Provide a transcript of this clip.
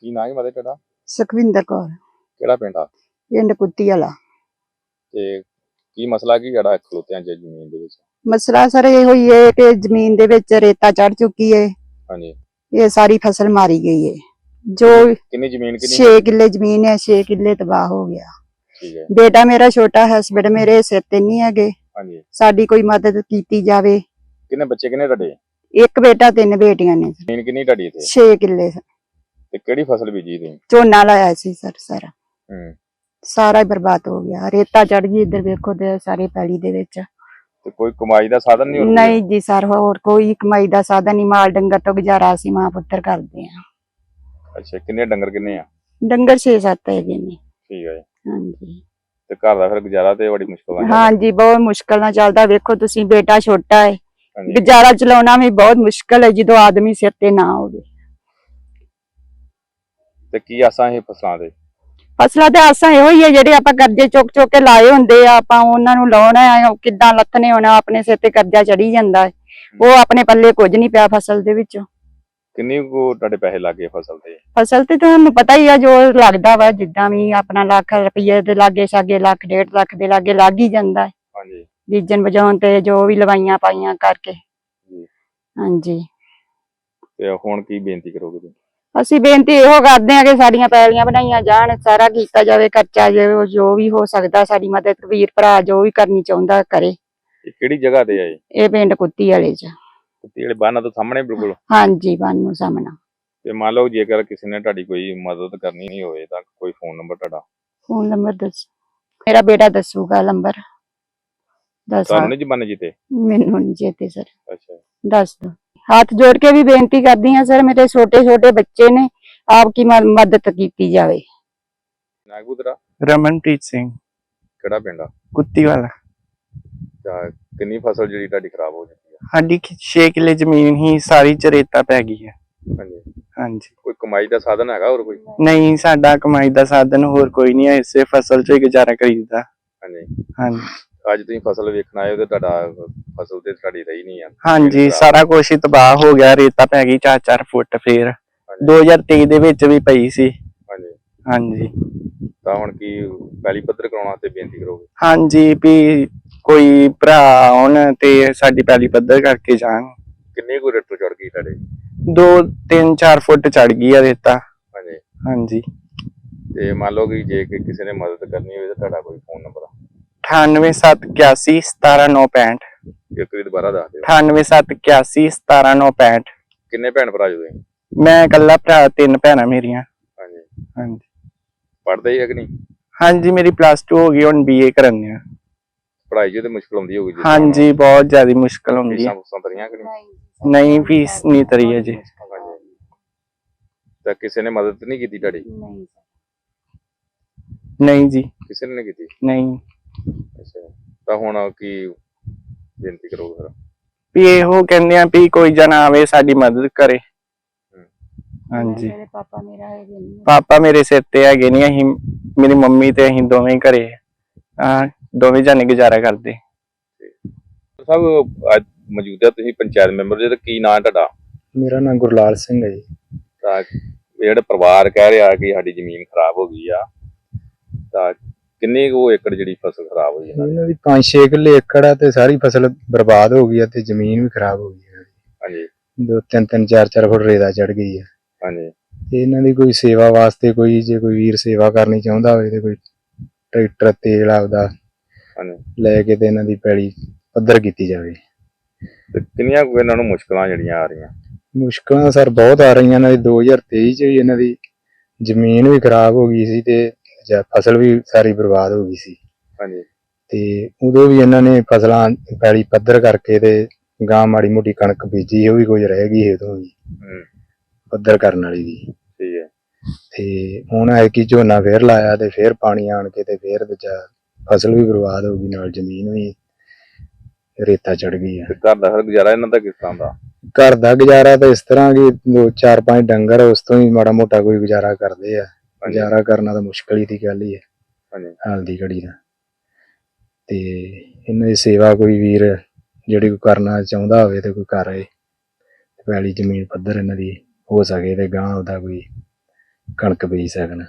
ਕੀ ਨਾਂ ਹੈ ਮਦੇ ਤੁਹਾਡਾ ਸੁਖਵਿੰਦਰ ਕੌਰ। ਕਿਹੜਾ ਪਿੰਡ ਆ? ਪਿੰਡ ਕੁੱਤੀ ਵਾਲਾ। ਤੇ ਕੀ ਮਸਲਾ ਕੀ ਜਿਹੜਾ ਖਲੋਤਿਆਂ ਚ ਜ਼ਮੀਨ ਦੇ ਵਿੱਚ? ਮਸਲਾ ਸਰ ਇਹ ਹੋਈ ਹੈ ਕਿ ਜ਼ਮੀਨ ਦੇ ਵਿੱਚ ਰੇਤਾ ਚੜ ਚੁੱਕੀ ਹੈ। ਹਾਂਜੀ। ਇਹ ਸਾਰੀ ਫਸਲ ਮਾਰੀ ਗਈ ਹੈ। ਜੋ ਕਿੰਨੀ ਜ਼ਮੀਨ ਕਿੰਨੀ 6 ਕਿੱਲੇ ਜ਼ਮੀਨ ਹੈ 6 ਕਿੱਲੇ ਤਬਾਹ ਹੋ ਗਿਆ। ਠੀਕ ਹੈ। ਬੇਟਾ ਮੇਰਾ ਛੋਟਾ ਹਸਬੰਡ ਮੇਰੇ ਸਿਰ ਤੇ ਨਹੀਂ ਹੈਗੇ। ਹਾਂਜੀ। ਸਾਡੀ ਕੋਈ ਮਦਦ ਕੀਤੀ ਜਾਵੇ। ਕਿੰਨੇ ਬੱਚੇ ਕਿੰਨੇ ਤੁਹਾਡੇ? ਇੱਕ ਬੇਟਾ ਤਿੰਨ ਬੇਟੀਆਂ ਨੇ। ਜ਼ਮੀਨ ਕਿੰਨੀ ਤੁਹਾਡੀ ਇੱਥੇ? 6 ਕਿੱਲੇ ਤੇ ਕਿਹੜੀ ਫਸਲ ਬੀਜੀ ਤੁਸੀਂ? ਝੋਨਾ ਲਾਇਆ ਸੀ ਸਰ ਸਾਰਾ। ਹੂੰ। ਸਾਰਾ ਹੀ ਬਰਬਾਦ ਹੋ ਗਿਆ। ਰੇਤਾ ਚੜ ਗਈ ਇੱਧਰ ਵੇਖੋ ਤੇ ਸਾਰੇ ਪੈਲੀ ਦੇ ਵਿੱਚ। ਤੇ ਕੋਈ ਕਮਾਈ ਦਾ ਸਾਧਨ ਨਹੀਂ ਹੋਰ ਨਹੀਂ ਜੀ ਸਰ ਹੋਰ ਕੋਈ ਕਮਾਈ ਦਾ ਸਾਧਨ ਨਹੀਂ। ਮਾਲ ਡੰਗਰ ਤੋਂ ਗੁਜ਼ਾਰਾ ਅਸੀਂ ਮਾਂ ਪੁੱਤਰ ਕਰਦੇ ਆ ਅੱਛਾ ਕਿੰਨੇ ਡੰਗਰ ਕਿੰਨੇ ਆ? ਡੰਗਰ 6-7 ਹੈਗੇ ਨੇ। ਠੀਕ ਹੈ ਜੀ। ਹਾਂਜੀ। ਤੇ ਘਰ ਦਾ ਫਿਰ ਗੁਜ਼ਾਰਾ ਤੇ ਬੜੀ ਮੁਸ਼ਕਲ ਨਾਲ ਹਾਂਜੀ ਬਹੁਤ ਮੁਸ਼ਕਲ ਨਾਲ ਚੱਲਦਾ। ਵੇਖੋ ਤੁਸੀਂ ਬੇਟਾ ਛੋਟਾ ਹੈ ਗੁਜ਼ਾਰਾ ਚਲਾਉਣਾ ਵੀ ਬਹੁਤ ਮੁਸ਼ਕਲ ਹੈ ਜਦੋਂ ਆਦਮੀ ਸਿਰ ਤੇ ਨਾ ਹੋਵੇ ਤੇ ਕੀ ਆਸਾਂ ਇਹ ਫਸਲਾਂ ਦੇ? ਫਸਲਾਂ ਤੇ ਆਸਾਂ ਇਹੋ ਹੀ ਹੈ ਜਿਹੜੇ ਆਪਾਂ ਕਰਜ਼ੇ ਚੁੱਕ ਚੁੱਕ ਕੇ ਲਾਏ ਹੁੰਦੇ ਆ ਆਪਾਂ ਉਹਨਾਂ ਨੂੰ ਲਾਉਣਾ ਹੈ ਕਿੱਦਾਂ ਲੱਥਨੇ ਹੋਣਾ ਆਪਣੇ ਸਿਰ ਤੇ ਕਰਜ਼ਾ ਚੜੀ ਜਾਂਦਾ ਹੈ। ਉਹ ਆਪਣੇ ਪੱਲੇ ਕੁਝ ਨਹੀਂ ਪਿਆ ਫਸਲ ਦੇ ਵਿੱਚ। ਕਿੰਨੀ ਕੋ ਤੁਹਾਡੇ ਪੈਸੇ ਲੱਗੇ ਫਸਲ ਤੇ? ਫਸਲ ਤੇ ਤੁਹਾਨੂੰ ਪਤਾ ਹੀ ਆ ਜੋ ਲੱਗਦਾ ਵਾ ਜਿੱਦਾਂ ਵੀ ਆਪਣਾ ਲੱਖ ਰੁਪਏ ਦੇ ਲਾਗੇ ਛਾਗੇ ਲੱਖ ਡੇਢ ਲੱਖ ਦੇ ਲਾਗੇ ਲੱਗ ਹੀ ਜਾਂਦਾ ਹੈ। ਹਾਂਜੀ। ਬੀਜਣ ਵਜਾਉਣ ਤੇ ਜੋ ਵੀ ਲਵਾਈਆਂ ਪਾਈਆਂ ਕਰਕੇ। ਹਾਂਜੀ। ਤੇ ਹੁਣ ਕੀ ਬੇਨਤੀ ਕਰੋਗੇ ਤੁਸੀਂ? ਅਸੀਂ ਬੇਨਤੀ ਇਹੋ ਕਰਦੇ ਹਾਂ ਕਿ ਸਾਡੀਆਂ ਪੈਲੀਆਂ ਬਣਾਈਆਂ ਜਾਣ ਸਾਰਾ ਕੀਤਾ ਜਾਵੇ ਖਰਚਾ ਜੋ ਜੋ ਵੀ ਹੋ ਸਕਦਾ ਸਾਡੀ ਮਦਦ ਵੀਰ ਭਰਾ ਜੋ ਵੀ ਕਰਨੀ ਚਾਹੁੰਦਾ ਕਰੇ। ਇਹ ਕਿਹੜੀ ਜਗ੍ਹਾ ਤੇ ਆ ਇਹ? ਇਹ ਪਿੰਡ ਕੁੱਤੀ ਵਾਲੇ ਚ। ਕੁੱਤੀ ਵਾਲੇ ਬਾਨਾਂ ਤੋਂ ਸਾਹਮਣੇ ਬਿਲਕੁਲ। ਹਾਂਜੀ ਬਾਨੂ ਸਾਹਮਣਾ। ਤੇ ਮੰਨ ਲਓ ਜੇਕਰ ਕਿਸੇ ਨੇ ਤੁਹਾਡੀ ਕੋਈ ਮਦਦ ਕਰਨੀ ਨਹੀਂ ਹੋਵੇ ਤਾਂ ਕੋਈ ਫੋਨ ਨੰਬਰ ਤੁਹਾਡਾ? ਫੋਨ ਨੰਬਰ ਦੱਸ। ਮੇਰਾ ਬੇਟਾ ਦੱਸੂਗਾ ਨੰਬਰ। ਦੱਸ। ਤੁਹਾਨੂੰ ਨਹੀਂ ਜਮਾਨੇ ਜਿੱਤੇ? ਮੈਨੂੰ ਨਹੀਂ ਚੇਤੇ ਸਰ। ਅੱਛਾ। ਦੱਸ ਦੋ। ਹੱਥ ਜੋੜ ਕੇ ਵੀ ਬੇਨਤੀ ਕਰਦੀ ਹਾਂ ਸਰ ਮੇਰੇ ਛੋਟੇ ਛੋਟੇ ਬੱਚੇ ਨੇ ਆਪ ਕੀ ਮਦਦ ਕੀਤੀ ਜਾਵੇ। ਨਾਗਪੁਰਾ ਰਮਨਪ੍ਰੀਤ ਸਿੰਘ। ਕਿਹੜਾ ਪਿੰਡ ਆ? ਕੁੱਤੀ ਵਾਲਾ ਤਾਂ ਕਿੰਨੀ ਫਸਲ ਜਿਹੜੀ ਤੁਹਾਡੀ ਖਰਾਬ ਹੋ ਚੁੱਕੀ ਆ? ਸਾਡੀ 6 ਕਿੱਲੇ ਜ਼ਮੀਨ ਹੀ ਸਾਰੀ ਚ ਰੇਤਾ ਪੈ ਗਈ ਹੈ ਹਾਂਜੀ। ਹਾਂਜੀ। ਕੋਈ ਕਮਾਈ ਦਾ ਸਾਧਨ ਹੈਗਾ ਹੋਰ ਕੋਈ? ਨਹੀਂ ਸਾਡਾ ਕਮਾਈ ਦਾ ਸਾਧਨ ਹੋਰ ਕੋਈ ਨਹੀਂ ਹੈ ਇਸੇ ਫਸਲ ਚੋਂ ਹੀ ਗੁਜ਼ਾਰਾ ਕਰੀਦਾ। ਹਾਂਜੀ। ਹਾਂਜੀ। ਅੱਜ ਤੁਸੀਂ ਫਸਲ ਵੇਖਣ ਆਏ ਹੋ ਤੇ ਤੁਹਾਡਾ ਫਸਲ ਤੇ ਤੁਹਾਡੀ ਰਹੀ ਨਹੀਂ ਆ। ਹਾਂਜੀ ਸਾਰਾ ਕੁਝ ਹੀ ਤਬਾਹ ਹੋ ਗਿਆ ਰੇਤਾ ਪੈ ਗਈ 4-4 ਫੁੱਟ ਫੇਰ। 2023 ਦੇ ਵਿੱਚ ਵੀ ਪਈ ਸੀ। ਹਾਂਜੀ। ਹਾਂਜੀ। ਤਾਂ ਹੁਣ ਕੀ ਪਹਿਲੀ ਪੱਧਰ ਕਰਾਉਣਾ ਤੇ ਬੇਨਤੀ ਕਰੋਗੇ? ਹਾਂਜੀ ਵੀ ਕੋਈ ਭਰਾ ਆਉਣ ਤੇ ਸਾਡੀ ਪੈਲੀ ਪੱਧਰ ਕਰਕੇ ਜਾਣ। ਕਿੰਨੀ ਕੁ ਰੇਟ ਚੜ ਗਈ ਤੁਹਾਡੇ? 2 3 4 ਫੁੱਟ ਚੜ ਗਈ ਆ ਰੇਤਾ। ਹਾਂਜੀ। ਹਾਂਜੀ। ਤੇ ਮੰਨ ਲਓ ਕਿ ਜੇ ਕਿਸੇ ਨੇ ਮਦਦ ਕਰਨੀ ਹੋਵੇ ਤਾਂ ਤੁਹਾਡਾ ਕੋਈ ਫੋਨ ਨੰਬਰ 98781 17965 ਇੱਕ ਵਾਰੀ ਦੁਬਾਰਾ ਦੱਸ ਦਿਓ। 98781 17965 ਕਿੰਨੇ ਭੈਣ ਭਰਾ ਜੋ ਤੁਸੀਂ ਮੈਂ ਇਕੱਲਾ ਭਰਾ ਤਿੰਨ ਭੈਣਾਂ ਮੇਰੀਆਂ। ਹਾਂਜੀ। ਹਾਂਜੀ। ਪੜ੍ਹਦੇ ਹੀ ਹੈ ਕਿ ਨਹੀਂ? ਹਾਂਜੀ ਮੇਰੀ ਪਲੱਸ 2 ਹੋ ਗਈ ਹੁਣ ਬੀਏ ਕਰਨੀ ਆ ਪੜ੍ਹਾਈ 'ਚ ਤੇ ਮੁਸ਼ਕਲ ਆਉਂਦੀ ਹੋਊਗੀ ਜਿੱਦਾਂ। ਹਾਂਜੀ ਬਹੁਤ ਜ਼ਿਆਦਾ ਮੁਸ਼ਕਲ ਹੁੰਦੀ ਫੀਸਾਂ ਹੈ। ਫੂਸਾਂ ਭਰੀਆਂ ਕਿ ਨਹੀਂ? ਨਹੀਂ ਫੀਸ ਨਹੀਂ ਤਰੀ ਹੈ ਜੀ ਹਾਂਜੀ। ਤਾਂ ਕਿਸੇ ਨੇ ਮਦਦ ਨਹੀਂ ਕੀਤੀ ਤੁਹਾਡੀ ਨਹੀਂ ਜੀ। ਕਿਸੇ ਨੇ ਨਹੀਂ ਕੀਤੀ? ਨਹੀਂ। ਅੱਛਾ ਤਾਂ ਹੁਣ ਕੀ ਬੇਨਤੀ ਕਰੋਗੇ ਫਿਰ? ਵੀ ਇਹੋ ਕਹਿੰਦੇ ਆ ਵੀ ਕੋਈ ਜਣਾ ਆਵੇ ਸਾਡੀ ਮਦਦ ਕਰੇ। ਹਾਂਜੀ। ਮੇਰੇ ਪਾਪਾ ਮੇਰਾ ਹੈਗੇ ਨਹੀਂ ਪਾਪਾ ਮੇਰੇ ਸਿਰ ਤੇ ਹੈਗੇ ਨਹੀਂ ਅਸੀਂ ਮੇਰੀ ਮੰਮੀ ਤੇ ਅਸੀਂ ਦੋਵੇਂ ਘਰੇ ਆ। ਦੋਵੇਂ ਜਾਨੇ ਗੁਜ਼ਾਰਾ ਕਰਦੇ। ਸਭ ਅੱਜ ਮੌਜੂਦਾ ਤੁਸੀਂ ਪੰਚਾਇਤ ਮੈਂਬਰ ਜੇ ਤਾਂ ਕੀ ਨਾਂ ਹੈ ਤੁਹਾਡਾ? ਮੇਰਾ ਨਾਮ ਗੁਰਲਾਲ ਸਿੰਘ ਹੈ ਜੀ। ਤਾਂ ਇਹ ਜਿਹੜੇ ਪਰਿਵਾਰ ਕਹਿ ਰਿਹਾ ਕਿ ਸਾਡੀ ਜ਼ਮੀਨ ਖਰਾਬ ਹੋ ਗਈ ਆ ਤਾਂ ਕਿੰਨੀ ਕੁ ਏਕੜ ਜਿਹੜੀ ਫਸਲ ਖਰਾਬ ਹੋਈ ਇਹਨਾਂ ਦੀ? ਇਹਨਾਂ ਦੀ 5-6 ਕਿੱਲੇ ਏਕੜ ਆ ਤੇ ਸਾਰੀ ਫਸਲ ਬਰਬਾਦ ਹੋ ਗਈ ਆ ਤੇ ਜ਼ਮੀਨ ਵੀ ਖਰਾਬ ਹੋ ਗਈ ਹੈ ਹਾਂਜੀ। ਦੋ ਤਿੰਨ ਤਿੰਨ ਚਾਰ ਚਾਰ ਫੁੱਟ ਰੇਤਾ ਚੜ ਗਈ ਹੈ ਹਾਂਜੀ। ਤੇ ਇਹਨਾਂ ਦੀ ਕੋਈ ਸੇਵਾ ਵਾਸਤੇ ਕੋਈ ਜੇ ਕੋਈ ਵੀਰ ਸੇਵਾ ਕਰਨੀ ਚਾਹੁੰਦਾ ਹੋਵੇ ਤੇ ਕੋਈ ਟਰੈਕਟਰ ਤੇਲ ਆਪਦਾ ਹਾਂਜੀ। ਲੈ ਕੇ ਤੇ ਇਹਨਾਂ ਦੀ ਪੈਲੀ ਪੱਧਰ ਕੀਤੀ ਜਾਵੇ। ਤੇ ਕਿੰਨੀਆਂ ਕੁ ਇਹਨਾਂ ਨੂੰ ਮੁਸ਼ਕਲਾਂ ਜਿਹੜੀਆਂ ਆ ਰਹੀਆਂ? ਮੁਸ਼ਕਲਾਂ ਸਰ ਬਹੁਤ ਆ ਰਹੀਆਂ ਇਹਨਾਂ ਦੀ 2023 ਚ ਵੀ ਇਹਨਾਂ ਦੀ ਜ਼ਮੀਨ ਵੀ ਖਰਾਬ ਹੋ ਗਈ ਸੀ ਤੇ ਜਾਂ ਫਸਲ ਵੀ ਸਾਰੀ ਬਰਬਾਦ ਹੋ ਗਈ ਸੀ। ਹਾਂਜੀ। ਤੇ ਉਦੋਂ ਵੀ ਇਹਨਾਂ ਨੇ ਫਸਲਾਂ ਪੈਲੀ ਪੱਧਰ ਕਰਕੇ ਤੇ ਗਾਂ ਮਾੜੀ ਮੋਟੀ ਕਣਕ ਬੀਜੀ ਉਹ ਵੀ ਕੁਝ ਰਹਿ ਗਈ ਉਦੋਂ ਵੀ। ਹੂੰ। ਪੱਧਰ ਕਰਨ ਵਾਲੀ ਵੀ। ਠੀਕ ਹੈ। ਤੇ ਹੁਣ ਹੈ ਕਿ ਝੋਨਾ ਫੇਰ ਲਾਇਆ ਤੇ ਫੇਰ ਪਾਣੀ ਆਣ ਕੇ ਤੇ ਫੇਰ ਦੂਜਾ ਫਸਲ ਵੀ ਬਰਬਾਦ ਹੋ ਗਈ ਨਾਲ ਜ਼ਮੀਨ ਵੀ ਰੇਤਾ ਚੜ ਗਈ ਤੇ ਘਰ ਦਾ ਫਿਰ ਗੁਜ਼ਾਰਾ ਇਹਨਾਂ ਦਾ ਕਿਸ ਤਰ੍ਹਾਂ ਦਾ? ਘਰ ਦਾ ਗੁਜ਼ਾਰਾ ਤਾਂ ਇਸ ਤਰ੍ਹਾਂ ਕਿ ਦੋ ਚਾਰ ਪੰਜ ਡੰਗਰ ਉਸ ਤੋਂ ਹੀ ਮਾੜਾ ਮੋਟਾ ਕੋਈ ਗੁਜ਼ਾਰਾ ਕਰਦੇ ਆ। ਗੁਜ਼ਾਰਾ ਕਰਨਾ ਤਾਂ ਮੁਸ਼ਕਲ ਹੀ ਦੀ ਗੱਲ ਹੀ ਹੈ। ਹਾਂਜੀ। ਹਾਲ ਦੀ ਘੜੀ ਦਾ। ਤੇ ਇਹਨਾਂ ਦੀ ਸੇਵਾ ਕੋਈ ਵੀਰ ਜਿਹੜੀ ਕੋਈ ਕਰਨਾ ਚਾਹੁੰਦਾ ਹੋਵੇ ਤੇ ਕੋਈ ਕਰੇ ਪੈਲੀ ਜ਼ਮੀਨ ਪੱਧਰ ਇਹਨਾਂ ਦੀ ਹੋ ਸਕੇ ਤੇ ਗਾਂ ਉਹਦਾ ਕੋਈ ਕਣਕ ਬੀਜ ਸਕਣ।